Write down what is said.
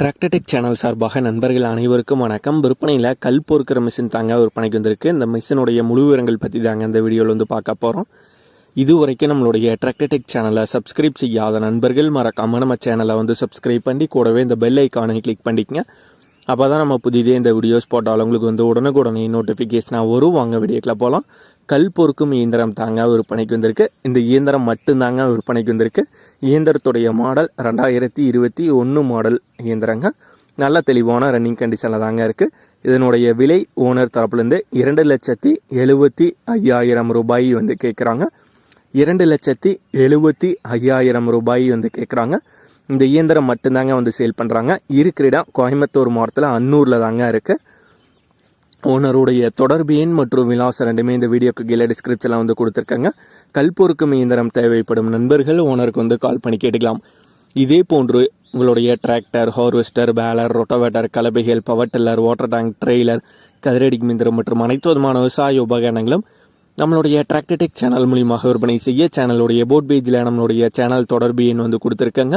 டிராக்டடெக் channel சார்பாக நண்பர்கள் அனைவருக்கும் வணக்கம். விற்பனையில் கல் பொறுக்கிற மிஷின் தாங்க விற்பனைக்கு வந்திருக்கு. இந்த மிஷினுடைய முழு விவரங்கள் பற்றி தாங்க இந்த வீடியோவில் வந்து பார்க்க போகிறோம் இது வரைக்கும் நம்மளுடைய டிராக்டடெக் சேனலை சப்ஸ்கிரைப் செய்யாத நண்பர்கள் மறக்காமல் நம்ம சேனலை வந்து சப்ஸ்கிரைப் பண்ணி கூடவே இந்த பெல் ஐக்கானை கிளிக் பண்ணிக்கங்க. அப்போ தான் நம்ம புதிதே இந்த வீடியோஸ் போட்டாலும் உங்களுக்கு வந்து உடனுக்குடனே நோட்டிஃபிகேஷனாக வரும். வாங்க வீடியோக்கில் போகலாம் கல் பொறுக்கும் இயந்திரம் தாங்க விற்பனைக்கு வந்திருக்கு. இந்த இயந்திரம் மட்டும்தாங்க விற்பனைக்கு வந்திருக்கு. இயந்திரத்துடைய மாடல் ரெண்டாயிரத்தி இருபத்தி ஒன்று மாடல் இயந்திரங்க. நல்ல தெளிவான ரன்னிங் கண்டிஷனில் தாங்க இருக்குது இதனுடைய விலை ஓனர் தரப்புலேருந்து இரண்டு லட்சத்தி எழுபத்தி ஐயாயிரம் ரூபாய் வந்து கேட்குறாங்க இரண்டு லட்சத்தி எழுபத்தி ஐயாயிரம் ரூபாய் வந்து கேட்குறாங்க இந்த இயந்திரம் மட்டும்தாங்க வந்து சேல் பண்ணுறாங்க இருக்கிற இடம் கோயம்புத்தூர் மாவட்டத்தில் அன்னூரில் தாங்க இருக்குது ஓனருடைய தொடர்பு எண் மற்றும் விலாசம் ரெண்டுமே இந்த வீடியோக்கு கீழே டிஸ்கிரிப்ஷனில் வந்து கொடுத்துருக்காங்க. கல்பொருக்கும் இயந்திரம் தேவைப்படும் நண்பர்கள் ஓனருக்கு வந்து கால் பண்ணி கேட்டுக்கலாம். இதே போன்று உங்களுடைய tractor harvester baler rotavator கலபைகள் power tiller water tank trailer கதிரடி மிந்திரம் மற்றும் அனைத்து விதமான விவசாய உபகரணங்களும் நம்மளுடைய டிராக்டர்டெக் சேனல் மூலியமாக விற்பனை செய்ய சேனலுடைய போட் பேஜில் நம்மளுடைய சேனல் தொடர்பு எண் வந்து கொடுத்துருக்காங்க.